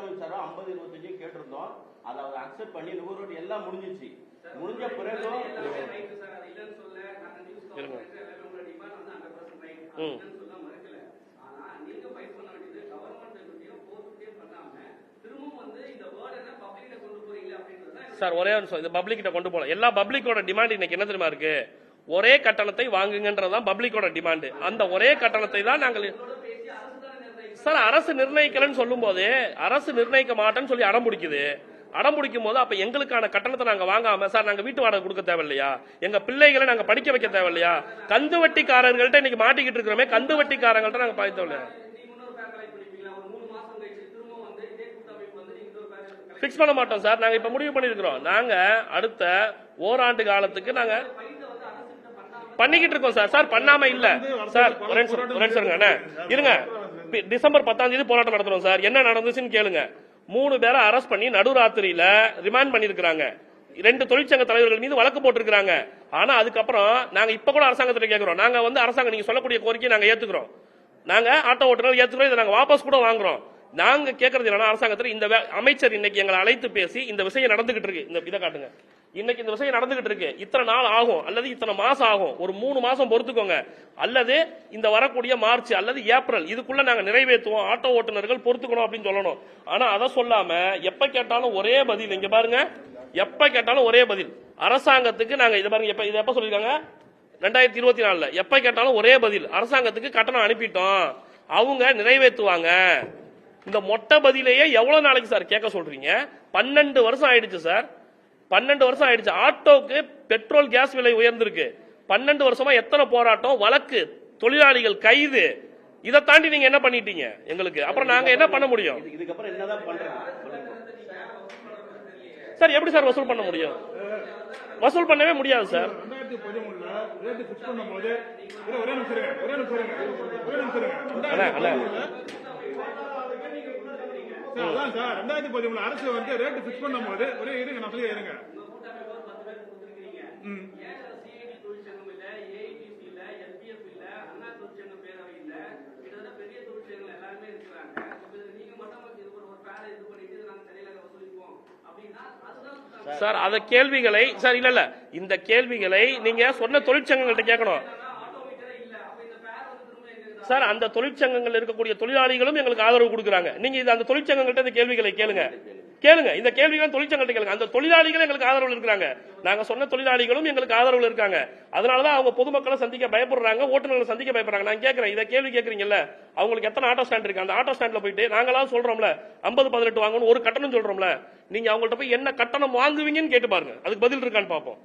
கூட்டமைப்பு சார்பா ஐம்பது இருபத்தஞ்சு கேட்டிருந்தோம். அதை அவர் அக்செப்ட் பண்ணி நுகர்வோர் எல்லாம் முடிஞ்சிச்சு. முடிஞ்ச. ம். சார் ஒரே இது பப்ளிக் கிட்ட கொண்டு போகலாம். எல்லா பப்ளிக்கோட டிமாண்ட் இன்னைக்கு என்ன தெரியுமா இருக்கு? ஒரே கட்டணத்தை வாங்குங்கன்றதுதான் பப்ளிக்கோட டிமாண்ட் அந்த ஒரே கட்டணத்தை தான் நாங்கள் சார் அரசு நிர்ணயிக்கலன்னு சொல்லும் போது அரசு நிர்ணயிக்க மாட்டேன்னு சொல்லி அடம் பிடிக்குது. அடம் பிடிக்கும் போது அப்ப எங்களுக்கான கட்டணத்தை நாங்க வாங்காம சார் நாங்க வீட்டு வாடகை கொடுக்க தேவையில்லையா? எங்க பிள்ளைகளை நாங்க படிக்க வைக்க தேவையில்லையா? கந்து வட்டிக்காரர்கள்ட்ட இன்னைக்கு மாட்டிக்கிட்டு இருக்கிறோமே கந்து வட்டிக்காரங்கள்ட்ட நாங்க பாய் தேவையில்லையா ஃபிக்ஸ் பண்ண மாட்டோம் சார். நாங்க இப்ப முடிவு பண்ணிருக்கிறோம் நாங்க அடுத்த ஓராண்டு காலத்துக்கு நாங்க பண்ணிக்கிட்டு இருக்கோம் சார். சார் பண்ணாம இல்ல. சார் இருங்க. டிசம்பர் பத்தாம் தேதி போராட்டம் நடத்துறோம் சார். என்ன நடந்துச்சுன்னு கேளுங்க. மூணு பேரை அரெஸ்ட் பண்ணி நடுராத்திரியில ரிமாண்ட் பண்ணிருக்காங்க ரெண்டு தொழிற்சங்க தலைவர்கள் மீது வழக்கு போட்டிருக்காங்க ஆனா அதுக்கப்புறம் நாங்க இப்ப கூட அரசாங்கத்தில் கேட்கிறோம் நாங்க வந்து அரசாங்கம் நீங்க சொல்லக்கூடிய கோரிக்கையை நாங்க ஏத்துக்கிறோம். நாங்க ஆட்டோ ஓட்டுநர் ஏத்துக்கிறோம். இதை நாங்க வாபஸ் கூட வாங்குறோம். நாங்க கேட்கறது என்னன்னா அரசாங்கத்தில் இந்த வே- அமைச்சர் இன்னைக்கு எங்களை அழைத்து பேசி இந்த விஷயம் நடந்துகிட்டு இருக்கு. இந்த இதை காட்டுங்க. இன்னைக்கு இந்த விஷயம் நடந்துகிட்டு இருக்கு. இத்தனை நாள் ஆகும் அல்லது இத்தனை மாசம் ஆகும். ஒரு மூணு மாசம் பொறுத்துக்கோங்க. அல்லது இந்த வரக்கூடிய மார்ச் அல்லது ஏப்ரல் இதுக்குள்ள நாங்க நிறைவேற்றுவோம். ஆட்டோ ஓட்டுநர்கள் பொறுத்துக்கணும் அப்படின்னு சொல்லணும். ஆனா அதை சொல்லாம எப்ப கேட்டாலும் ஒரே பதில். இங்க பாருங்க. எப்ப கேட்டாலும் ஒரே பதில். அரசாங்கத்துக்கு நாங்க இதை பாருங்க. எப்ப இதை எப்ப சொல்லிருக்காங்க ரெண்டாயிரத்தி இருபத்தி நாலுல. எப்ப கேட்டாலும் ஒரே பதில். அரசாங்கத்துக்கு கட்டணம் அனுப்பிட்டோம். அவங்க நிறைவேற்றுவாங்க. இந்த மொட்டை பதிலையே எவ்வளவு நாளைக்கு சார் கேட்க சொல்றீங்க? பன்னெண்டு வருஷம் ஆயிடுச்சு சார். பன்னெண்டு வருஷம் ஆயிடுச்சு. ஆட்டோக்கு பெட்ரோல் கேஸ் விலை உயர்ந்திருக்கு. பன்னெண்டு வருஷமா எத்தனை போராட்டம்? வழக்கு தொழிலாளிகள் கைது. இதை தாண்டி நீங்க என்ன பண்ணிட்டீங்க எங்களுக்கு? அப்புறம் நாங்க என்ன பண்ண முடியும். சார் எப்படி சார் வசூல் பண்ண முடியும்? வசூல் பண்ணவே முடியாது சார். அண்ணா, அண்ணா. சார், அதான் சார். ரெண்டாயிரத்தி பதிமூணு அரசு வந்து ரேட்டு பிக்ஸ் பண்ணும்போது ஒரே இருங்க நான் சொல்லி இருங்க. சார் அத கேள்விகளை சார் இல்ல இல்ல. இந்த கேள்விகளை நீங்க சொன்ன தொழிற்சங்கங்கள்ட்ட கேட்கணும். சார் அந்த தொழிற்சங்கங்கள் இருக்கக்கூடிய தொழிலாளிகளும் எங்களுக்கு ஆதரவு கொடுக்குறாங்க. நீங்க இது அந்த தொழிற்சங்கங்கள்ட்ட இந்த கேள்விகளை கேளுங்க. கேளுங்க. இந்த கேள்விகள் தொழிற்சங்கத்தை கேளுங்க. அந்த தொழிலாளிகள் எங்களுக்கு ஆதரவு இருக்கிறாங்க. நாங்க சொன்ன தொழிலாளிகளும் எங்களுக்கு ஆதரவு இருக்காங்க. அதனாலதான் அவங்க பொதுமக்களை சந்திக்க பயப்படுறாங்க ஓட்டுநர்களை சந்திக்க பயப்படுறாங்க. நான் கேட்கறேன் இதை கேள்வி கேட்கறீங்கல்ல? அவங்களுக்கு எத்தனை ஆட்டோ ஸ்டாண்ட் இருக்கு? அந்த ஆட்டோ ஸ்டாண்ட்ல போயிட்டு நாங்களாம் சொல்றோம்ல ஐம்பது பதினெட்டு வாங்கணும் ஒரு கட்டணம் சொல்றோம்ல நீங்க அவங்கள்ட்ட போய் என்ன கட்டணம் வாங்குவீங்கன்னு கேட்டு பாருங்க. அதுக்கு பதில் இருக்கான்னு பார்ப்போம்.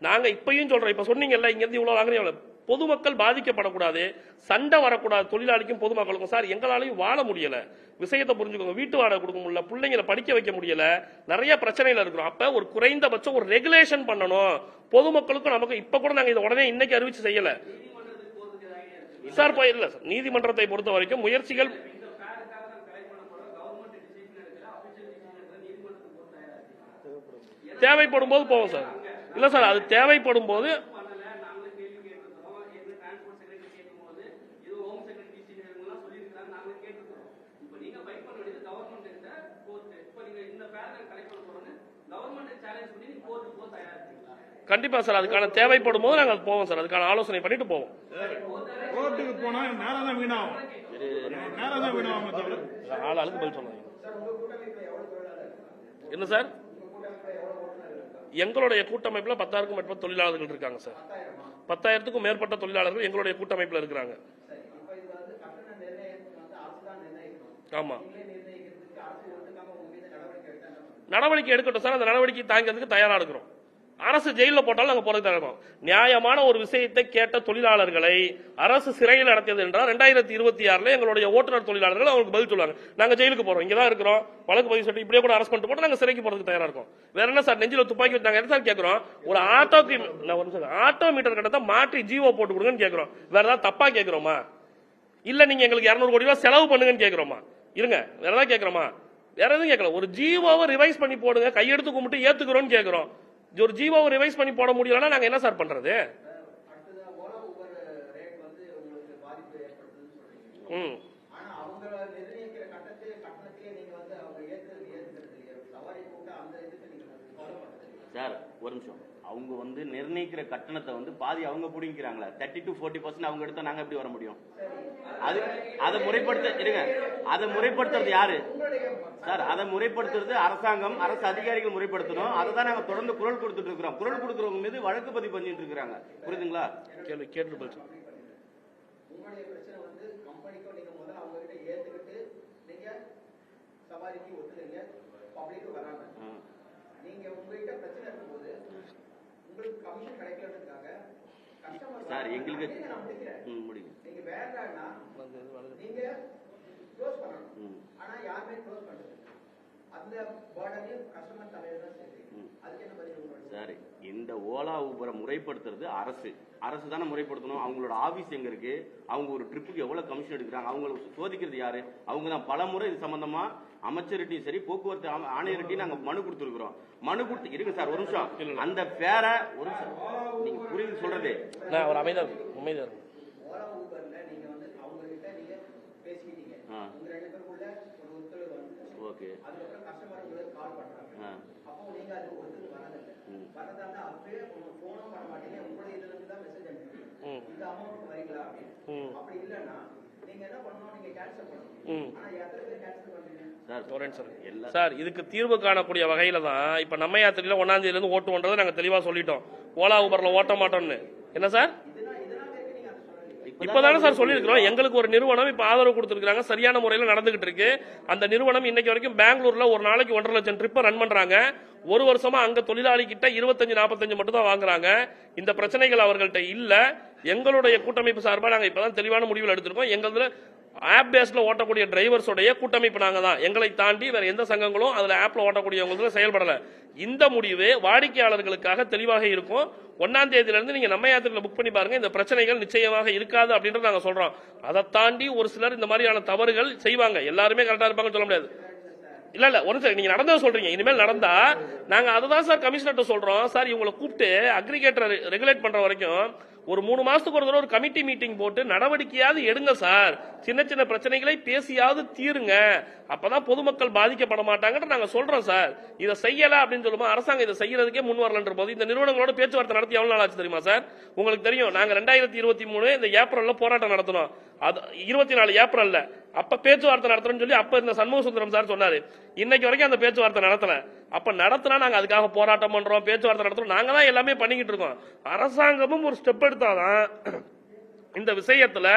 நாங்க இப்பயும் சொல்றோம். இப்ப சொன்னீங்கல்ல இங்க இருந்து இவ்வளவு வாங்குறீங்க பொதுமக்கள் பாதிக்கப்படக்கூடாது சண்டை வரக்கூடாது தொழிலாளிக்கும் பொதுமக்களுக்கும். சார் எங்களாலையும் வாழ முடியல. விஷயத்தை புரிஞ்சுக்கோங்க. வீட்டு வாடகை கொடுக்க முடியல பிள்ளைங்களை படிக்க வைக்க முடியல நிறைய பிரச்சனைகள் இருக்கிறோம். அப்ப ஒரு குறைந்தபட்சம் ஒரு ரெகுலேஷன் பண்ணணும். பொதுமக்களுக்கும் நமக்கு இப்ப கூட நாங்க இதை உடனே இன்னைக்கு அறிவிச்சு செய்யல. சார் போய் இல்ல சார். நீதிமன்றத்தை பொறுத்த வரைக்கும் முயற்சிகள் தேவைப்படும் போது போவோம் சார். இல்ல சார் அது தேவைப்படும் போது கண்டிப்பா சார் அதுக்கான தேவைப்படும் போது நாங்க போவோம் சார் அதுக்கான ஆலோசனை பண்ணிட்டு போவோம். கோர்ட்டுக்கு போனா நேரம் தான் வீணாகும். நேரம் தான் வீணாகும் ஆள் ஆளுக்கு பதில் சொன்னாங்க. என்ன சார்? எங்களுடைய கூட்டமைப்புல பத்தாயிரக்கும் மேற்பட்ட தொழிலாளர்கள் இருக்காங்க சார். பத்தாயிரத்துக்கும் மேற்பட்ட தொழிலாளர்கள் எங்களுடைய கூட்டமைப்புல இருக்கிறாங்க. ஆமா. நடவடிக்கை எடுக்கட்டும் சார் அந்த நடவடிக்கை தாங்கிறதுக்கு தயாராக இருக்கிறோம். அரசு ஜெயிலில் போட்டாலும் நாங்கள் போறதுக்கு தயாரா நியாயமான ஒரு விஷயத்தை கேட்ட தொழிலாளர்களை அரசு சிறையில் நடத்தியது என்றால் ரெண்டாயிரத்தி இருபத்தி ஆறில் எங்களுடைய ஓட்டுநர் தொழிலாளர்கள் அவங்களுக்கு பதில் சொல்லுவாங்க. நாங்கள் ஜெயிலுக்கு போகிறோம் இங்கே தான் இருக்கிறோம். வழக்கு பதிவு சொல்லி இப்படியே கூட அரசு பண்ணிட்டு போட்டு நாங்கள் சிறைக்கு போறதுக்கு தயாராக இருக்கோம். வேற என்ன சார் நெஞ்சில் துப்பாக்கி வச்சு நாங்கள் என்ன சார் கேட்குறோம் ஒரு ஆட்டோக்கு நான் ஒரு நிமிஷம் ஆட்டோ மீட்டர் கட்டத்தை மாற்றி ஜீவோ போட்டு கொடுங்கன்னு கேட்குறோம் வேற ஏதாவது தப்பாக கேட்குறோமா இல்லை நீங்கள் எங்களுக்கு 200 கோடி ரூபா செலவு பண்ணுங்கன்னு கேட்குறோமா இருங்க வேற ஏதாவது கேட்குறோமா வேற எதுவும் கேட்கல. ஒரு ஜீவோவை ரிவைஸ் பண்ணி போடுங்க கையெடுத்து கும்பிட்டு ஏத்துக்கிறோம்னு கேட்கிறோம். ஒரு ஜீவோவை ரிவைஸ் பண்ணி போட முடியலன்னா நாங்க என்ன சார் பண்றது? ம். சார் ஒரு நிமிஷம். அவங்க வந்து நிர்ணயிக்கிற கட்டணத்தை வந்து பாதி அவங்க பிடிக்கிறாங்களா தேர்ட்டி டு ஃபோர்ட்டி பர்சன்ட் அவங்க எடுத்தா நாங்க எப்படி வர முடியும்? அது அதை முறைப்படுத்த இருங்க. அதை முறைப்படுத்துறது யாரு? சார் அதை முறைப்படுத்துறது அரசாங்கம் அரசு அதிகாரிகள் முறைப்படுத்தணும். அதை தான் நாங்க தொடர்ந்து குரல் கொடுத்துட்டு இருக்கிறோம். குரல் கொடுக்கறவங்க மீது வழக்கு பதிவு பண்ணிட்டு இருக்காங்க புரியுதுங்களா? கேள்வி கேட்டு பதில் சொல்லுங்க. உங்களுடைய பிரச்சனை வந்து கம்பெனிக்கும் நீங்க முதல்ல அவங்க கிட்ட ஏத்துக்கிட்டு நீங்க சவாரிக்கு ஒத்துக்கிறீங்க பப்ளிக்கு வராங்க. நீங்க உங்ககிட்ட பிரச்சனை இருக்கும்போது பதில் உங்களுடைய சரி. இந்த ஓலா ஊபரை முறைப்படுத்துறது அரசு. அரசு தானே முறைப்படுத்தணும்? அவங்களோட ஆபீஸ் எங்க இருக்கு? அவங்க ஒரு ட்ரிப்புக்கு எவ்வளவு கமிஷன் எடுக்கிறாங்க? அவங்கள சோதிக்கிறது யாரு? அவங்க தான் பல முறை இது சம்பந்தமா அமைச்சர்கிட்டையும் சரி போக்குவரத்து ஆணையர்கிட்டையும் நாங்க மனு கொடுத்துருக்கிறோம். மனு கொடுத்து இருங்க சார் ஒரு நிமிஷம். அந்த பேரை ஒரு நிமிஷம். நீங்க புரியுது சொல்றது. நான் ஒரு ஒத்துழைப்பு வந்து ஓகே. ம். ம். ம். அப்படி இல்லைன்னா நீங்க என்ன பண்ணணும்? நீங்க கேன்சல் பண்ணணும். ம். ஆனா எத்தனை பேர் கேன்சல் பண்றீங்க? சார் இதுக்கு தீர்வு காணக்கூடிய வகையில தான் இப்ப நம்ம யாத்திரையில ஒன்னாம் தேதியில இருந்து ஓட்டுவோன்றதை நாங்க தெளிவா சொல்லிட்டோம். ஓலா ஊபர்ல ஓட்ட மாட்டோம்னு. என்ன சார்? இப்பதானே சார் சொல்லியிருக்கிறோம். எங்களுக்கு ஒரு நிறுவனம் இப்ப ஆதரவு கொடுத்திருக்காங்க சரியான முறையில் நடந்துகிட்டு இருக்கு. அந்த நிறுவனம் இன்னைக்கு வரைக்கும் பெங்களூர்ல ஒரு நாளைக்கு ஒன்றரை லட்சம் ட்ரிப்பை ரன் பண்றாங்க. ஒரு வருஷமா அங்க தொழிலாளி கிட்ட இருபத்தஞ்சு நாற்பத்தஞ்சு மட்டும் தான் வாங்குறாங்க. இந்த பிரச்சனைகள் அவர்கள்ட்ட இல்ல. எங்களுடைய கூட்டமைப்பு சார்பா நாங்க இப்பதான் தெளிவான முடிவுகள் எடுத்திருக்கோம். எங்களதுல ஆப் பேஸ்ல ஓட்டக்கூடிய டிரைவர்ஸோடைய கூட்டமைப்பு நாங்க தான். எங்களை தாண்டி வேற எந்த சங்கங்களும் அதுல ஆப்ல ஓட்டக்கூடியவங்களுக்கு செயல்படல. இந்த முடிவு வாடிக்கையாளர்களுக்காக தெளிவாக இருக்கும். ஒன்னாம் தேதியில இருந்து நீங்க நம்ம யாத்திரையில புக் பண்ணி பாருங்க. இந்த பிரச்சனைகள் நிச்சயமாக இருக்காது அப்படின்றத நாங்க சொல்றோம். அதை தாண்டி ஒரு சிலர் இந்த மாதிரியான தவறுகள் செய்வாங்க. எல்லாருமே கரெக்டா இருப்பாங்கன்னு சொல்ல முடியாது. இல்ல இல்ல ஒரு சார் நீங்க நடந்தத சொல்றீங்க. இனிமேல் நடந்தா நாங்க அதை தான் சார் கமிஷனர்ட்ட சொல்றோம். சார் இவங்களை கூப்பிட்டு அக்ரிகேட்டர் ரெகுலேட் பண்ற வரைக்கும் ஒரு மூணு மாசத்துக்கு ஒரு தடவை ஒரு கமிட்டி மீட்டிங் போட்டு நடவடிக்கையாவது எடுங்க சார் சின்ன சின்ன பிரச்சனைகளை பேசியாவது தீருங்க. அப்பதான் பொதுமக்கள் பாதிக்கப்பட மாட்டாங்கன்னு நாங்க சொல்றோம் சார். இதை செய்யல அப்படின்னு சொல்லும்போது அரசாங்கம் இதை செய்யறதுக்கே முன் வரலன்ற போது இந்த நிறுவனங்களோட பேச்சுவார்த்தை நடத்தி எவ்வளவு நாள் ஆச்சு தெரியுமா சார்? உங்களுக்கு தெரியும் நாங்க ரெண்டாயிரத்தி இருபத்தி மூணு இந்த ஏப்ரல்ல போராட்டம் நடத்தினோம். அது இருபத்தி நாலு ஏப்ரல்ல. அப்ப பேச்சுவார்த்தை நடத்துறோம்னு சொல்லி அப்ப இந்த சண்முக சுந்தரம் சார் சொன்னாரு. இன்னைக்கு வரைக்கும் அந்த பேச்சுவார்த்தை நடத்தல. அப்ப நடத்தினா நாங்க அதுக்காக போராட்டம் பண்றோம் பேச்சுவார்த்தை நடத்துறோம். நாங்க தான் எல்லாமே பண்ணிக்கிட்டு இருக்கோம். அரசாங்கமும் ஒரு ஸ்டெப் எடுத்தாதான் இந்த விஷயத்துல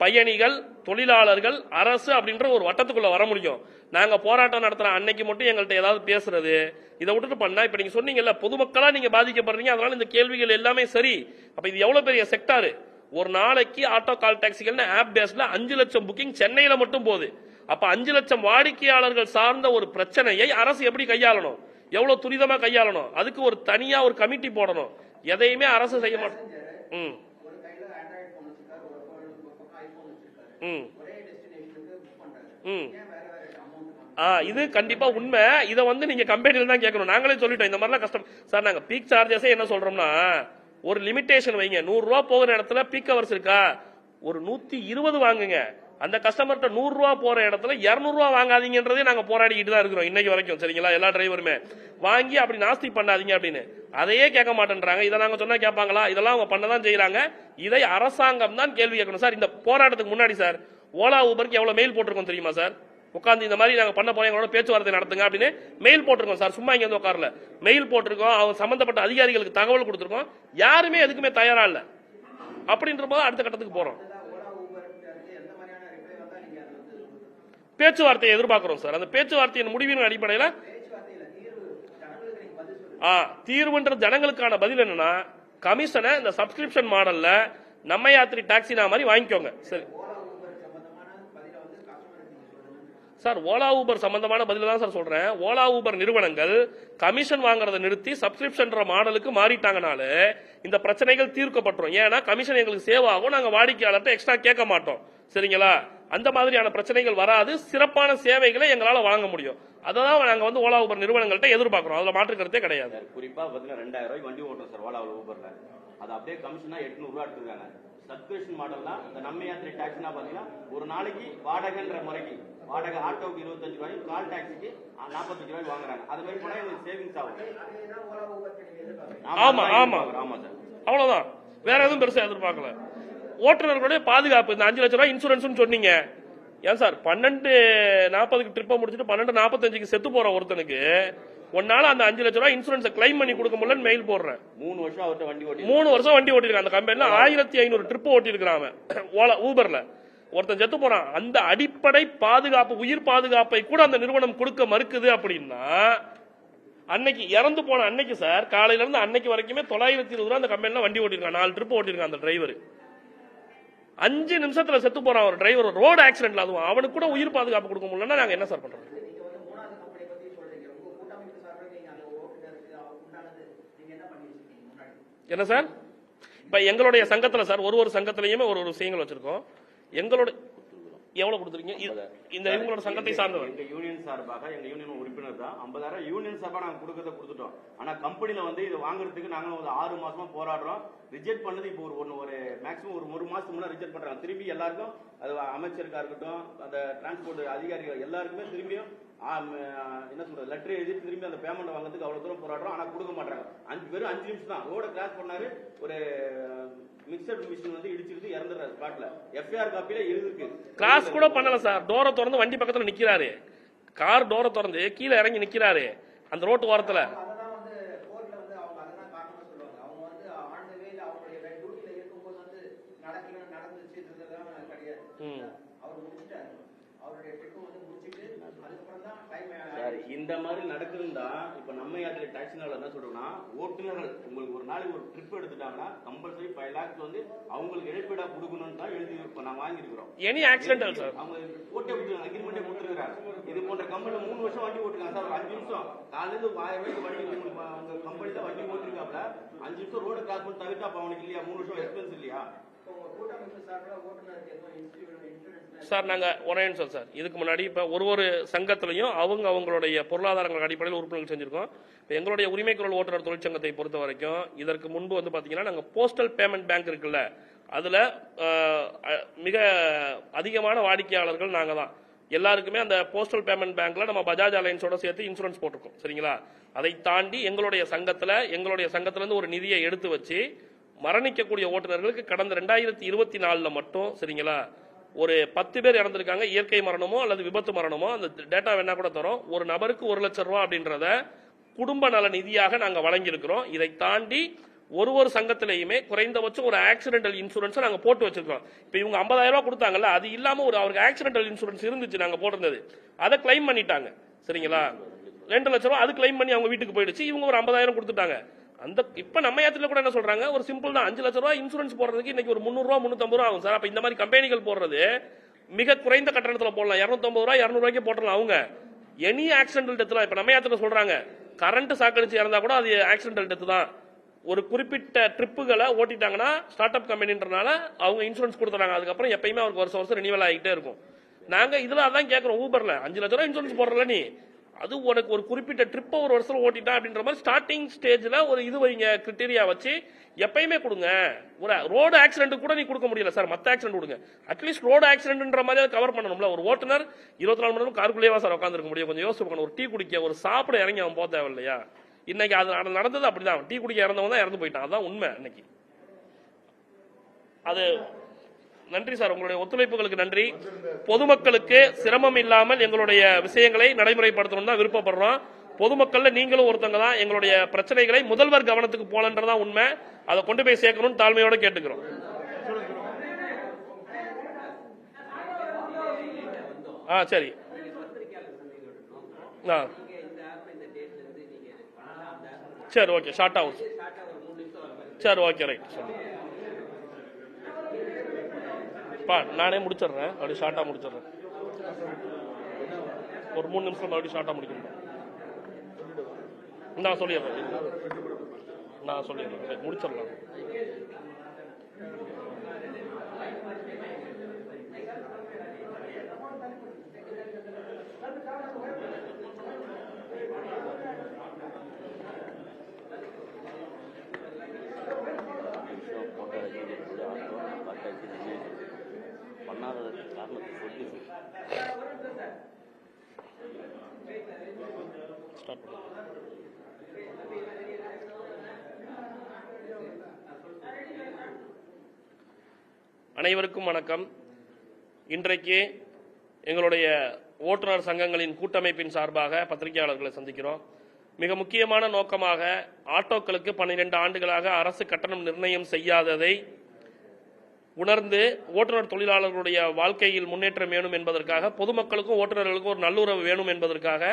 பயணிகள் தொழிலாளர்கள் அரசு அப்படின்ற ஒரு வட்டத்துக்குள்ள வர முடியும். நாங்க போராட்டம் நடத்துற அன்னைக்கு மட்டும் எங்கள்கிட்ட ஏதாவது பேசுறது இதை விட்டுட்டு பண்ணா இப்ப நீங்க சொன்னீங்கல்ல பொதுமக்களா நீங்க பாதிக்கப்படுறீங்க அதனால இந்த கேள்விகள் எல்லாமே சரி. அப்ப இது எவ்வளவு பெரிய செக்டாரு? ஒரு நாளைக்கு ஆட்டோ கால் டாக்ஸிகள்னு ஆப் பேஸ்ல அஞ்சு லட்சம் புக்கிங் சென்னையில மட்டும் போகுது. அப்ப அஞ்சு லட்சம் வாடிக்கையாளர்கள் சார்ந்த ஒரு பிரச்சனையை அரசு எப்படி கையாளணும்? எவ்வளவு துரிதமா கையாளணும்? அதுக்கு ஒரு தனியா ஒரு கமிட்டி போடணும். எதையுமே அரசு செய்ய மாட்டோம் ம் ஒரு கையில ஆண்ட்ராய்டு போன் வச்சிருக்காரு ஒரு phone- ஒரு பக்கம் ஐபோன் வச்சிருக்காரு ம் ஒரே டெஸ்டினேஷனுக்கு புக் பண்றாரு ம் ஏன் வேற வேற அமௌண்ட் ஆ இது கண்டிப்பா உண்மை. இதை வந்து நீங்க கம்பெனில தான் கேட்கணும். நாங்களே சொல்லிட்டோம் இந்த மாதிரிலாம் கஷ்டம். சார் நாங்க பீக் சார்ஜஸே என்ன சொல்றோம்னா ஒரு லிமிடேஷன் வைங்க. நூறு ரூபா போகிற இடத்துல பீக் ஹவர்ஸ் இருக்கா? ஒரு நூத்தி இருபது வாங்குங்க. அந்த கஸ்டமர்கிட்ட நூறுரூவா போகிற போற இடத்துல இரநூறுவா வாங்காதீங்கன்றதே நாங்க போராடிக்கிட்டு தான் இருக்கிறோம் இன்னைக்கு வரைக்கும் சரிங்களா? எல்லா டிரைவருமே வாங்கி அப்படி நாஸ்தி பண்ணாதீங்க அப்படின்னு. அதையே கேட்க மாட்டேன்றாங்க. இதை நாங்க சொன்னா கேட்பாங்களா? இதெல்லாம் அவங்க பண்ணதான் செய்யறாங்க இதை அரசாங்கம் தான் கேள்வி கேட்கணும். சார் இந்த போராட்டத்துக்கு முன்னாடி சார் ஓலா ஊபருக்கு எவ்வளவு மெயில் போட்டிருக்கோம் தெரியுமா சார்? உட்காந்து இந்த மாதிரி நாங்க பண்ண போறோம் எங்களோட பேச்சுவார்த்தை நடத்துங்க அப்படின்னு மெயில் போட்டிருக்கோம் சார். சும்மா இங்க வந்து உட்காரல. மெயில் போட்டிருக்கோம். அவங்க சம்பந்தப்பட்ட அதிகாரிகளுக்கு தகவல் கொடுத்துருக்கோம். யாருமே எதுக்குமே தயாரா இல்ல. அப்படின்ற போது அடுத்த கட்டத்துக்கு போறோம் ஓலா ஊபர் இருந்து எந்த மாதிரியான ரிப்ளை வந்தா நீங்க அதை வந்து பேச்சுவார்த்தையை எதிர்பார்க்கிறோம் சார். அந்த பேச்சுவார்த்தையின் முடிவின் அடிப்படையில ஆ தீர்வுன்ற ஜனங்களுக்கான பதில் என்னன்னா கமிஷனை இந்த சப்ஸ்கிரிப்ஷன் மாடல்ல நம்ம யாத்திரி டாக்ஸினா மாதிரி வாங்கிக்கோங்க. சரி. சார் ஓலா ஊபர் சம்பந்தமான பதில் தான் சார் சொல்றேன். ஓலா ஊபர் நிறுவனங்கள் கமிஷன் வாங்குறதை நிறுத்தி சப்ஸ்கிரிப்ஷன் மாடலுக்கு மாறிட்டாங்கனால இந்த பிரச்சனைகள் தீர்க்கப்பட்டுரும். ஏன்னா கமிஷன் எங்களுக்கு சேவ் ஆகும். நாங்கள் வாடிக்கையாளர்கிட்ட எக்ஸ்ட்ரா கேட்க மாட்டோம். சரிங்களா? அந்த மாதிரியான பிரச்சனைகள் வராது. சிறப்பான சேவைகளை எங்களால வழங்க முடியும். அததான் நாங்க வந்து ஓலா ஊபர் நிறுவனங்கள்ட்ட எதிர்பார்க்கிறோம். அதுல மாற்று கருத்தே கிடையாது. சார் குறிப்பா பாத்தீங்கன்னா ரெண்டாயிரம் ரூபாய் வண்டி ஓட்டுறோம் சார் ஓலா ஊபர்ல. அது அப்படியே கமிஷனா எட்நூறு ரூபா எடுத்துருக்காங்க. சப்ஸ்கிரிப்ஷன் மாடல்னா இந்த நம்ம யாத்திரை டாக்ஸினா பாத்தீங்கன்னா ஒரு நாளைக்கு வாடகைன்ற முறைக்கு வாடகை ஆட்டோவுக்கு இருபத்தஞ்சு ரூபாய் கால் டாக்ஸிக்கு நாற்பத்தஞ்சு ரூபாய் வாங்குறாங்க. அது மாதிரி போனா எங்களுக்கு சேவிங்ஸ் ஆகும். அதேதான் ஓலா ஊபர் நீங்க எதிர்பார்க்கறீங்க ஆமா, ஆமா. ஆமா சார். அவ்வளவுதான். வேற எதுவும் பெருசா எதிர்பார்க்கல. ஓட்டுநர்களுடைய பாதுகாப்பு இந்த அஞ்சு லட்ச ரூபாய் இன்சூரன்ஸ் சொன்னீங்க. ஏன் சார்? பன்னெண்டு நாற்பதுக்கு ட்ரிப்பை முடிச்சுட்டு பன்னெண்டு நாற்பத்தஞ்சுக்கு செத்து போற ஒருத்தனுக்கு உன்னால அந்த அஞ்சு லட்ச ரூபாய் இன்சூரன்ஸை கிளைம் பண்ணி கொடுக்க முடியலன்னு மெயில் போடுறேன். மூணு வருஷம் அவர்கிட்ட வண்டி ஓட்டி மூணு வருஷம் வண்டி ஓட்டிருக்கான் அந்த கம்பெனில ஆயிரத்தி ஐநூறு ட்ரிப் ஓட்டிருக்கான் அவன். ஓலா ஊபர்ல ஒருத்தன் செத்து போறான். அந்த அடிப்படை பாதுகாப்பு உயிர் பாதுகாப்பை கூட அந்த நிறுவனம் கொடுக்க மறுக்குது அப்படின்னா அன்னைக்கு இறந்து போன அன்னைக்கு சார் காலையில இருந்து அன்னைக்கு வரைக்குமே தொள்ளாயிரத்தி இருபது ரூபா அந்த கம்பெனில வண்டி ஓட்டிருக்கான் நாலு ட்ரிப் ஓட்டிருக்கான் அந்த டிரைவர் அஞ்சு நிமிஷத்துல செத்து போறான் ஒரு டிரைவர் ரோடு ஆக்சிடென்ட்ல அதுவும் அவனுக்கு கூட உயிர் பாதுகாப்பு கொடுக்க முடியலன்னா நாங்க என்ன சார் பண்றோம் என்ன சார் இப்ப எங்களுடைய சங்கத்துல சார் ஒரு ஒரு சங்கத்திலயுமே ஒரு ஒரு விஷயங்கள் வச்சிருக்கோம். எங்களோட எவ்வளவு கொடுத்துருக்கீங்க? இந்த இவங்களோட சங்கத்தை சார்ந்தவர். எங்க யூனியன் சார்பாக எங்க யூனியன் உறுப்பினர் தான். ஐம்பதாயிரம் யூனியன் சார்பாக நாங்க கொடுக்கறத கொடுத்துட்டோம். ஆனா கம்பெனில வந்து இது வாங்குறதுக்கு நாங்க ஒரு ஆறு மாசமா போராடுறோம். ரிஜெக்ட் பண்ணது இப்போ ஒரு ஒன்னு ஒரு மேக்ஸிமம் ஒரு ஒரு மாசத்துக்கு முன்னாடி ரிஜெக்ட் பண்றாங்க. திருப்பி எல்லாருக்கும் அது அமைச்சருக்கா இருக்கட்டும் அந்த டிரான்ஸ்போர்ட் அதிகாரிகள் எல்லாருக்குமே திரும்பியும் என்ன சொல்றது லெட்டர் எழுதிட்டு திரும்பி அந்த பேமெண்ட் வாங்குறதுக்கு அவ்வளவு தூரம் போராடுறோம் ஆனா கொடுக்க மாட்டாங்க. அஞ்சு பேரும் அஞ்சு நிமிஷம் தான். ரோட கிராஸ் பண்ணாரு ஒரு மிக்சர் மிஷின் வந்து இடிச்சிருந்து இறந்துடுறாரு ஸ்பாட்ல எஃப்ஐஆர் காப்பியில இருக்கு கிராஸ் கூட பண்ணல சார் டோரை திறந்து வண்டி பக்கத்துல நிக்கிறாரு. கார் டோரை திறந்து கீழே இறங்கி நிக்கிறாரு. அந்த ரோட்டு ஓரத்துல அததான் வந்து கோர்ட்ல வந்து அவங்க அததான் காரணமா சொல்லுவாங்க அவங்க வந்து ஆன் த வேல அவங்களுடைய டியூட்டில இருக்கும்போது வந்து நடக்கல நடந்துச்சுன்றதுலாம் கிடையாது ம். அவர் முடிச்சிட்டாரு அவருடைய ட்ரிப் வந்து முடிச்சிட்டு அதுக்கப்புறம் தான் டைம் சார் இந்த மாதிரி நடக்குதுன்னா இப்ப நம்ம யாத்திரை டாக்ஸினால என்ன சொல்றோம்னா ஓட்டுநர்கள் உங்களுக்கு ஒரு நாளைக்கு ஒரு ட்ரிப் எடுத்துட்டாங்கன்னா கம்பல்சரி ஃபைவ் லேக்ஸ் வந்து அவங்களுக்கு இழப்பீடா கொடுக்கணும்னு தான் எழுதி இப்போ நான் வாங்கியிருக்கிறோம். எனி ஆக்சிடென்டல் சார் அவங்க ஓட்டே விட்டு அக்ரிமெண்டே கொடுத்துருக்காங்க இது போன்ற கம்பெனில மூணு வருஷம் வண்டி ஓட்டுருக்காங்க. சார் அஞ்சு நிமிஷம். காலையில இருந்து ஆயிரம் ரூபாய்க்கு வண்டி உங்களுக்கு உங்க கம்பெனில வண்டி ஓட்டிருக்காப்ல அஞ்சு நிமிஷம் ரோடு கிராஸ் பண்ணி தவிர்த்தா அவனுக்கு இல்லையா? மூணு வருஷம் எக்ஸ்பென்ஸ் இல்லையா? சார் நாங்கள் ஒரே நிமிஷம் சார். இதுக்கு முன்னாடி இப்போ ஒரு ஒரு சங்கத்திலையும் அவங்க அவங்களுடைய பொருளாதாரங்கள் அடிப்படையில் உறுப்பினர்கள் செஞ்சிருக்கோம். இப்போ எங்களுடைய உரிமை குரல் ஓட்டுநர் தொழிற்சங்கத்தை பொறுத்த வரைக்கும் இதற்கு முன்பு வந்து பார்த்தீங்கன்னா நாங்கள் போஸ்டல் பேமெண்ட் பேங்க் இருக்குல்ல அதில் மிக அதிகமான வாடிக்கையாளர்கள் நாங்கள் தான். எல்லாருக்குமே அந்த போஸ்டல் பேமெண்ட் பேங்க்ல நம்ம பஜாஜ் அலைன்ஸோட சேர்த்து இன்சூரன்ஸ் போட்டிருக்கோம் சரிங்களா? அதை தாண்டி எங்களுடைய சங்கத்தில் எங்களுடைய சங்கத்திலேருந்து ஒரு நிதியை எடுத்து வச்சு மரணிக்கக்கூடிய ஓட்டுநர்களுக்கு கடந்த ரெண்டாயிரத்தி இருபத்தி நாலில் மட்டும் சரிங்களா? ஒரு பத்து பேர் இறந்துருக்காங்க. இயற்கை மரணமோ அல்லது விபத்து மரணமோ அந்த டேட்டா வேணா கூட தரோம். ஒரு நபருக்கு ஒரு லட்சம் ரூபா அப்படின்றத குடும்ப நல நிதியாக நாங்கள் வழங்கியிருக்கிறோம். இதை தாண்டி ஒரு ஒரு சங்கத்திலையுமே குறைந்தபட்சம் ஒரு ஆக்சிடென்டல் இன்சூரன்ஸை நாங்கள் போட்டு வச்சிருக்கோம் இப்போ இவங்க ஐம்பதாயிரம் ரூபா கொடுத்தாங்கல்ல அது இல்லாமல் ஒரு அவருக்கு ஆக்சிடென்டல் இன்சூரன்ஸ் இருந்துச்சு நாங்கள் போட்டிருந்தது. அதை கிளைம் பண்ணிட்டாங்க. சரிங்களா? ரெண்டு லட்சம் ரூபா அது கிளைம் பண்ணி அவங்க வீட்டுக்கு போயிடுச்சு. இவங்க ஒரு 50000 கொடுத்துட்டாங்க. அந்த இப்ப நம்ம இடத்துல கூட என்ன சொல்றாங்க? ஒரு சிம்பிள் தான். அஞ்சு லட்சம் ரூபாய் இன்சூரன்ஸ் போடுறதுக்கு இன்னைக்கு ஒரு முந்நூறுரூவா ரூபா ரூபா ஆகும் சார். அப்ப இந்த மாதிரி கம்பெனிகள் போடுறது மிக குறைந்த கட்டணத்துல போடலாம். இருநூத்தம்பது ரூபாய் இரநூறுவாய்க்கு போடலாம் அவங்க. எனி ஆக்சிடென்டல் டெத்லாம் இப்ப நம்ம இடத்துல சொல்றாங்க. கரண்ட் சாக்கடிச்சு இறந்தா கூட அது ஆக்சிடென்டல் டெத்து தான். ஒரு குறிப்பிட்ட ட்ரிப்புகளை ஓட்டிட்டாங்கன்னா ஸ்டார்ட் அப் கம்பெனின்றனால அவங்க இன்சூரன்ஸ் கொடுத்துறாங்க. அதுக்கப்புறம் எப்பயுமே அவருக்கு வருஷம் வருஷம் ரினிவல் ஆகிட்டே இருக்கும். நாங்க இதுல அதான் கேட்கறோம் ஊபர்ல அஞ்சு லட்ச ரூபாய் இன்சூரன்ஸ் போடுறல நீ. அது உனக்கு ஒரு குறிப்பிட்ட ட்ரிப்பை ஒரு வருஷம் ஓட்டிட்டா அப்படின்ற மாதிரி ஸ்டார்டிங் ஸ்டேஜ்ல ஒரு இது வைங்க கிரிட்டீரியா வச்சு எப்பயுமே கொடுங்க. ஒரு ரோடு ஆக்சிடென்ட் கூட நீ கொடுக்க முடியல சார் மத்த ஆக்சிடென்ட் கொடுங்க. அட்லீஸ்ட் ரோடு ஆக்சிடென்ட்ன்ற மாதிரி கவர் பண்ணணும்ல. ஒரு ஓட்டுநர் இருபத்தி நாலு மணி நேரம் காருக்குள்ளேயே சார் உட்காந்துருக்க முடியும். கொஞ்சம் யோசிச்சு பார்க்கணும். ஒரு டீ குடிக்க ஒரு சாப்பிட இறங்கி அவன் போக தேவையில்லையா? இன்னைக்கு அது நடந்தது அப்படிதான். டீ குடிக்க இறந்தவன் தான் இறந்து போயிட்டான். அதான் உண்மை இன்னைக்கு அது நன்றி சார். உங்களுடைய ஒத்துழைப்புகளுக்கு நன்றி. பொதுமக்களுக்கு சிரமம் இல்லாமல் எங்களுடைய விஷயங்களை நடைமுறைப்படுத்தணும் தான் விருப்பப்படுறோம். பொதுமக்கள்ல நீங்களும் ஒருத்தங்க தான். எங்களுடைய பிரச்சனைகளை முதல்வர் கவனத்துக்கு போலன்றதான் உண்மை. அதை கொண்டு போய் சேர்க்கணும்னு தாழ்மையோட கேட்டுக்கிறோம். ஆ சரி. ஆ. சரி ஓகே. ஷார்ட் ஆகும் சரி ஓகே ரைட் சொல்லுங்க. பா நானே முடிச்சிடுறேன். அப்படி ஷார்ட்டாக முடிச்சிடுறேன். ஒரு மூணு நிமிஷம் மறுபடியும் ஷார்ட்டாக முடிக்கணும். நான் சொல்லிடுறேன். நான் சொல்லிடுறேன். முடிச்சிடலாம். அனைவருக்கும் வணக்கம். இன்றைக்கு எங்களுடைய ஓட்டுநர் சங்கங்களின் கூட்டமைப்பின் சார்பாக பத்திரிகையாளர்களை சந்திக்கிறோம். மிக முக்கியமான நோக்கமாக ஆட்டோக்களுக்கு பன்னிரண்டு ஆண்டுகளாக அரசு கட்டணம் நிர்ணயம் செய்யாததை உணர்ந்து ஓட்டுநர் தொழிலாளர்களுடைய வாழ்க்கையில் முன்னேற்றம் வேணும் என்பதற்காக பொதுமக்களுக்கும் ஓட்டுநர்களுக்கும் ஒரு நல்லுறவு வேணும் என்பதற்காக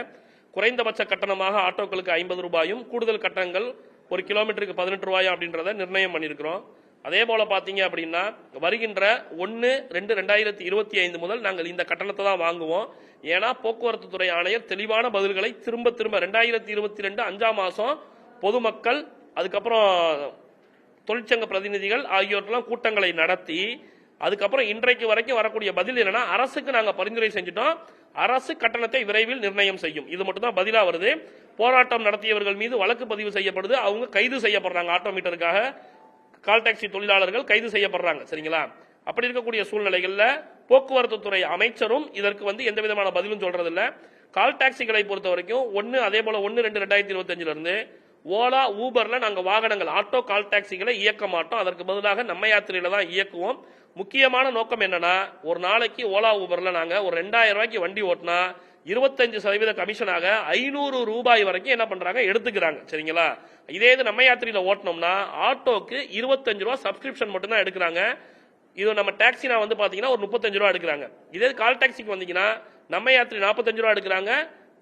குறைந்தபட்ச கட்டணமாக ஆட்டோக்களுக்கு ஐம்பது ரூபாயும் கூடுதல் கட்டணங்கள் ஒரு கிலோமீட்டருக்கு பதினெட்டு ரூபாயும் அப்படின்றத நிர்ணயம் பண்ணியிருக்கிறோம். அதே போல பாத்தீங்க அப்படின்னா வருகின்ற ஒன்று ரெண்டு ரெண்டாயிரத்தி இருபத்தி ஐந்து முதல் நாங்கள் இந்த கட்டணத்தை தான் வாங்குவோம். ஏன்னா போக்குவரத்து துறை ஆணையர் தெளிவான பதில்களை திரும்ப திரும்ப ரெண்டாயிரத்தி இருபத்தி ரெண்டு அஞ்சாம் மாசம் பொதுமக்கள் அதுக்கப்புறம் தொழிற்சங்க பிரதிநிதிகள் ஆகியோர்லாம் கூட்டங்களை நடத்தி அதுக்கப்புறம் இன்றைக்கு வரைக்கும் வரக்கூடிய பதில் என்னன்னா அரசுக்கு நாங்க பரிந்துரை செஞ்சுட்டோம். அரசு கட்டணத்தை விரைவில் நிர்ணயம் செய்யும். இது மட்டும் தான் பதிலா வருது. போராட்டம் நடத்தியவர்கள் மீது வழக்கு பதிவு செய்யப்படுது. அவங்க கைது செய்யப்படுறாங்க ஆட்டோமீட்டருக்காக. கால் டாக்ஸி தொழிலாளர்கள் கைது செய்யப்படுறாங்க சரிங்களா? அப்படி இருக்கக்கூடிய சூழ்நிலைகள்ல போக்குவரத்து துறை அமைச்சரும் இதற்கு வந்து எந்த விதமான பதிலும் சொல்றது இல்ல கால் டாக்ஸிகளை பொறுத்த வரைக்கும் ஒன்னு அதே போல ஒன்னு ரெண்டு ரெண்டாயிரத்தி இருபத்தஞ்சுல இருந்து ஓலா ஊபர்ல நாங்க வாகனங்கள் ஆட்டோ கால் டாக்ஸிகளை இயக்க மாட்டோம். அதற்கு பதிலாக நம்ம யாத்திரையில தான் இயக்குவோம். முக்கியமான நோக்கம் என்னன்னா ஒரு நாளைக்கு ஓலா ஊபர்ல நாங்க ஒரு ரெண்டாயிரம் ரூபாய்க்கு வண்டி ஓட்டினா இருபத்தஞ்சு சதவீத கமிஷனாக ஐநூறு ரூபாய் வரைக்கும் என்ன பண்றாங்க? எடுத்துக்கிறாங்க. சரிங்களா? இதே இது நம்ம யாத்திரையில ஓட்டினோம்னா ஆட்டோக்கு இருபத்தஞ்சு ரூபா சப்ஸ்கிரிப்ஷன் மட்டும் தான் எடுக்கிறாங்க. இது நம்ம டாக்ஸினா வந்து பாத்தீங்கன்னா ஒரு முப்பத்தஞ்சு ரூபா எடுக்கிறாங்க. இதே கால் டாக்ஸிக்கு வந்தீங்கன்னா நம்ம யாத்திரை நாற்பத்தஞ்சு ரூபா எடுக்கிறாங்க.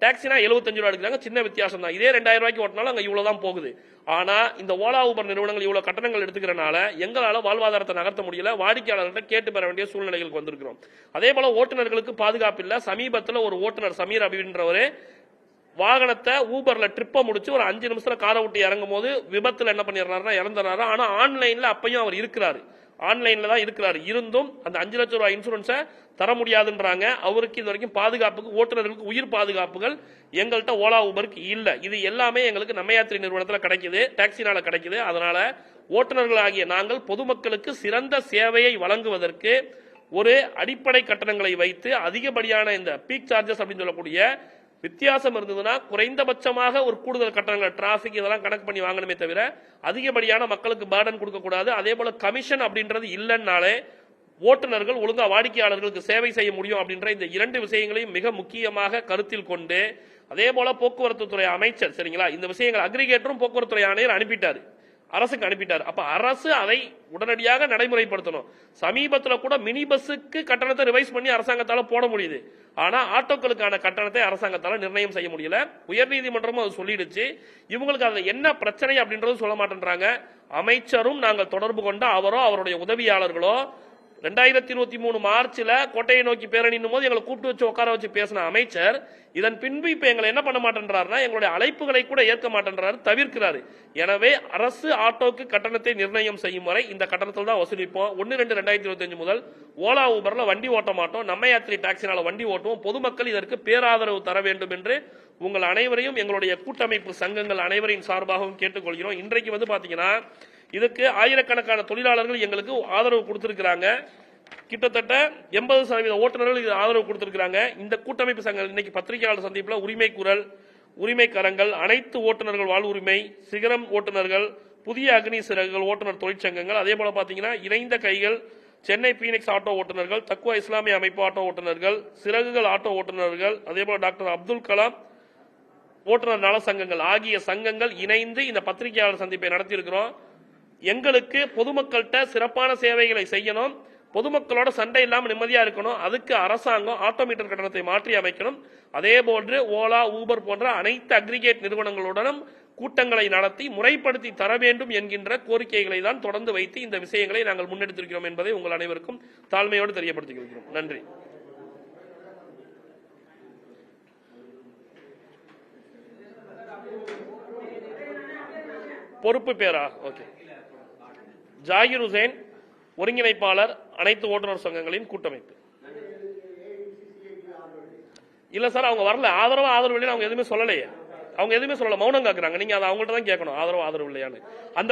டாக்ஸினா எழுபத்தஞ்சு ரூபா எடுக்கிறாங்க சின்ன வித்தியாசம் தான் இதே ரெண்டாயிரம் ரூபாய்க்கு ஓட்டினாலும் அங்கே இவ்வளவு தான் போகுது. ஆனால் இந்த ஓலா ஊபர் நிறுவனங்கள் இவ்வளோ கட்டணங்கள் எடுத்துக்கிறனால எங்களால் வாழ்வாதாரத்தை நகர்த்த முடியல வாடிக்கையாளர்கிட்ட கேட்டு பெற வேண்டிய சூழ்நிலைகளுக்கு வந்திருக்கிறோம். அதே போல் ஓட்டுநர்களுக்கு பாதுகாப்பு இல்லை சமீபத்தில் ஒரு ஓட்டுநர் சமீர் அப்படின்றவரு வாகனத்தை ஊபரில் ட்ரிப்பை முடிச்சு ஒரு அஞ்சு நிமிஷத்தில் காரை விட்டு இறங்கும் போது விபத்தில் என்ன பண்ணிடுறாருன்னா இறந்துறாரு ஆனால் ஆன்லைனில் அப்பையும் அவர் இருக்கிறாரு. ஆன்லைன்ல தான் இருக்கிறார். இருந்தும் அந்த அஞ்சு லட்சம் ரூபாய் இன்சூரன்ஸை தர முடியாதுன்றாங்க. அவருக்கு இது வரைக்கும் பாதுகாப்புக்கு ஓட்டுநர்களுக்கு உயிர் பாதுகாப்புகள் எங்கள்கிட்ட ஓலா ஊபருக்கு இல்லை. இது எல்லாமே எங்களுக்கு நம்ம யாத்திரை நிறுவனத்தில் கிடைக்குது. டாக்ஸினால கிடைக்குது. அதனால ஓட்டுநர்களாகிய நாங்கள் பொதுமக்களுக்கு சிறந்த சேவையை வழங்குவதற்கு ஒரு அடிப்படை கட்டணங்களை வைத்து அதிகப்படியான இந்த பீக் சார்ஜஸ் அப்படின்னு சொல்லக்கூடிய வித்தியாசம் இருந்ததுன்னா குறைந்தபட்சமாக ஒரு கூடுதல் கட்டணங்கள் டிராபிக் இதெல்லாம் கணக்கு பண்ணி வாங்கணுமே தவிர அதிகப்படியான மக்களுக்கு பேர்டன் கொடுக்க கூடாது அதே போல கமிஷன் அப்படின்றது இல்லைன்னாலே ஓட்டுநர்கள் ஒழுங்கா வாடிக்கையாளர்களுக்கு சேவை செய்ய முடியும் அப்படின்ற இந்த இரண்டு விஷயங்களையும் மிக முக்கியமாக கருத்தில் கொண்டு அதே போல போக்குவரத்து துறை அமைச்சர் சரிங்களா? இந்த விஷயங்கள் அக்ரிகேட்டரும் போக்குவரத்து துறை ஆணையர் அனுப்பிட்டாரு. அரசுக்கு அனுப்பிட்டார். அப்ப அரசு அதை உடனடியாக நடைமுறைப்படுத்தணும். சமீபத்தில் கூட மினி பஸ்ஸுக்கு கட்டணத்தை ரிவைஸ் பண்ணி அரசாங்கத்தால் போட முடியுது. ஆனா ஆட்டோக்களுக்கான கட்டணத்தை அரசாங்கத்தால் நிர்ணயம் செய்ய முடியல. உயர்நீதிமன்றமும் அது சொல்லிடுச்சு. இவங்களுக்கு அதில் என்ன பிரச்சனை அப்படின்றது சொல்ல மாட்டேன்றாங்க. அமைச்சரும் நாங்கள் தொடர்பு கொண்ட அவரோ அவருடைய உதவியாளர்களோ ரெண்டாயிரத்தி இருபத்தி மூணு மார்ச்ல கோட்டையை நோக்கி பேரணின் போது எங்களை கூப்பிட்டு வச்சு உட்கார வச்சு பேசின அமைச்சர் இதன் பின்பு இப்ப எங்களை என்ன பண்ண மாட்டேன்றாருனா எங்களுடைய அழைப்புகளை கூட ஏற்க மாட்டேன்றாரு தவிர்க்கிறாரு. எனவே அரசு ஆட்டோக்கு கட்டணத்தை நிர்ணயம் செய்யும் வரை இந்த கட்டணத்தில் தான் வசூலிப்போம். ஒன்னு ரெண்டு ரெண்டாயிரத்தி இருபத்தஞ்சு முதல் ஓலா ஊபர்ல வண்டி ஓட்ட மாட்டோம். நம்ம யாத்திரை டாக்ஸினால வண்டி ஓட்டுவோம். பொதுமக்கள் இதற்கு பேராதரவு தர வேண்டும் என்று உங்கள் அனைவரையும் எங்களுடைய கூட்டமைப்பு சங்கங்கள் அனைவரின் சார்பாகவும் கேட்டுக்கொள்கிறோம். இன்றைக்கு வந்து பாத்தீங்கன்னா இதுக்கு ஆயிரக்கணக்கான தொழிலாளர்கள் எங்களுக்கு ஆதரவு கொடுத்திருக்கிறாங்க. கிட்டத்தட்ட எண்பது சதவீத ஓட்டுநர்கள் இது ஆதரவு கொடுத்திருக்கிறாங்க. இந்த கூட்டமைப்பு சங்கம் இன்னைக்கு பத்திரிகையாளர் சந்திப்பில் உரிமை குரல் உரிமை கரங்கள் அனைத்து ஓட்டுநர்கள் வாழ்வுரிமை சிகரம் ஓட்டுநர்கள் புதிய அக்னி சிறகுகள் ஓட்டுநர் தொழிற்சங்கங்கள் அதே போல பாத்தீங்கன்னா இணைந்த கைகள் சென்னை பீனிக்ஸ் ஆட்டோ ஓட்டுநர்கள் தக்குவா இஸ்லாமிய அமைப்பு ஆட்டோ ஓட்டுநர்கள் சிறகுகள் ஆட்டோ ஓட்டுநர்கள் அதே போல டாக்டர் அப்துல் கலாம் ஓட்டுநர் நல சங்கங்கள் ஆகிய சங்கங்கள் இணைந்து இந்த பத்திரிகையாளர் சந்திப்பை நடத்தியிருக்கிறோம். எங்களுக்கு பொதுமக்கள்கிட்ட சிறப்பான சேவைகளை செய்யணும். பொதுமக்களோட சண்டை இல்லாமல் நிம்மதியா இருக்கணும். அதுக்கு அரசாங்கம் ஆட்டோமீட்டர் கட்டணத்தை மாற்றி அமைக்கணும். அதே போன்று ஓலா ஊபர் போன்ற அனைத்து அக்ரிகேட் நிறுவனங்களுடனும் கூட்டங்களை நடத்தி முறைப்படுத்தி தர வேண்டும் என்கின்ற கோரிக்கைகளை தான் தொடர்ந்து வைத்து இந்த விஷயங்களை நாங்கள் முன்னெடுத்திருக்கிறோம் என்பதை உங்கள் அனைவருக்கும் தாழ்மையோடு தெரியப்படுத்திக்கிறோம் நன்றி. பொறுப்பு பேரா? ஓகே ஜாகிர் ஹுசேன் ஒருங்கிணைப்பாளர் அனைத்து ஓட்டுநர் சங்கங்களின் கூட்டமைப்பு. இல்ல சார் அவங்க வரல. ஆதரவு ஆதரவு இல்லைன்னு அவங்க எதுவுமே சொல்லலையே. அவங்க எதுவுமே சொல்லல. மௌனம் காக்குறாங்க. நீங்க அதை அவங்கள்ட்ட தான் கேட்கணும். ஆதரவு ஆதரவு இல்லையான்னு. அந்த